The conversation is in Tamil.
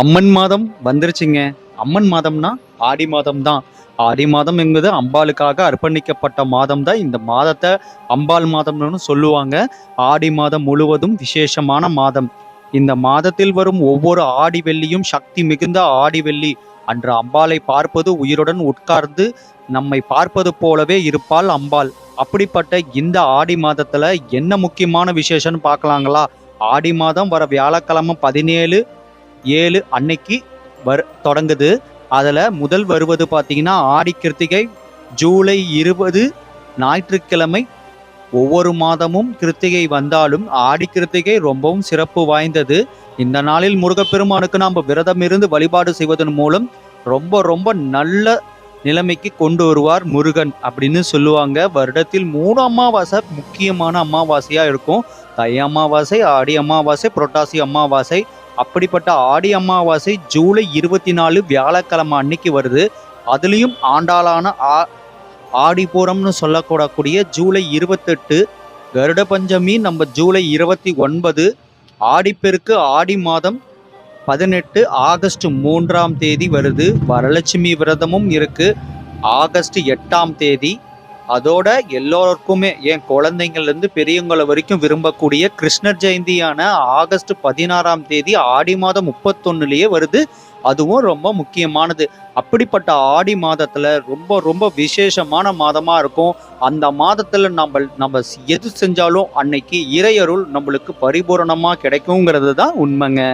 அம்மன் மாதம் வந்துருச்சுங்க. அம்மன் மாதம்னா ஆடி மாதம் தான் ஆடி மாதம் என்பது அம்பாளுக்காக அர்ப்பணிக்கப்பட்ட மாதம் தான் இந்த மாதத்தை அம்பாள் மாதம்னு சொல்லுவாங்க. ஆடி மாதம் முழுவதும் விசேஷமான மாதம். இந்த மாதத்தில் வரும் ஒவ்வொரு ஆடி வெள்ளியும் சக்தி மிகுந்த ஆடி வெள்ளி. அன்று அம்பாளை பார்ப்பது உயிருடன் உட்கார்ந்து நம்மை பார்ப்பது போலவே இருப்பாள் அம்பாள். அப்படிப்பட்ட இந்த ஆடி மாதத்துல என்ன முக்கியமான விசேஷம்னு பார்க்கலாங்களா? ஆடி மாதம் வர வியாழக்கிழமை பதினேழு ஏழு அன்னைக்கு வர் தொடங்குது. அதில் முதல் வருவது பார்த்தீங்கன்னா ஆடி கிருத்திகை ஜூலை இருபது ஞாயிற்றுக்கிழமை. ஒவ்வொரு மாதமும் கிருத்திகை வந்தாலும் ஆடி கிருத்திகை ரொம்பவும் சிறப்பு வாய்ந்தது. இந்த நாளில் முருகப்பெருமானுக்கு நாம் விரதம் இருந்து வழிபாடு செய்வதன் மூலம் ரொம்ப ரொம்ப நல்ல நிலைமைக்கு கொண்டு வருவார் முருகன் அப்படின்னு சொல்லுவாங்க. வருடத்தில் மூணு அமாவாசை முக்கியமான அமாவாசையாக இருக்கும். தை அமாவாசை ஆடி அமாவாசை புரட்டாசி அமாவாசை. அப்படிப்பட்ட ஆடி அமாவாசை ஜூலை இருபத்தி நாலு வியாழக்கிழமை அன்னைக்கு வருது. அதுலேயும் ஆண்டாளான ஆ ஆடிபுரம்னு சொல்லக்கூடக்கூடிய ஜூலை இருபத்தெட்டு கருட பஞ்சமி நம்ம ஜூலை இருபத்தி ஒன்பது ஆடிப்பெருக்கு ஆடி மாதம் பதினெட்டு ஆகஸ்ட் மூன்றாம் தேதி வருது. வரலட்சுமி விரதமும் இருக்கு. ஆகஸ்ட் எட்டாம் தேதி. அதோட எல்லோருக்குமே என் குழந்தைங்கள்லேருந்து பெரியவங்களை வரைக்கும் விரும்பக்கூடிய கிருஷ்ணர் ஜெயந்தியான ஆகஸ்ட் பதினாறாம் தேதி ஆடி மாதம் முப்பத்தொன்னுலேயே வருது. அதுவும் ரொம்ப முக்கியமானது. அப்படிப்பட்ட ஆடி மாதத்தில் ரொம்ப ரொம்ப விசேஷமான மாதமாக இருக்கும். அந்த மாதத்தில் நம்ம நம்ம எது செஞ்சாலும் அன்னைக்கு இறையருள் நம்மளுக்கு பரிபூரணமாக கிடைக்குங்கிறது தான் உண்மைங்க.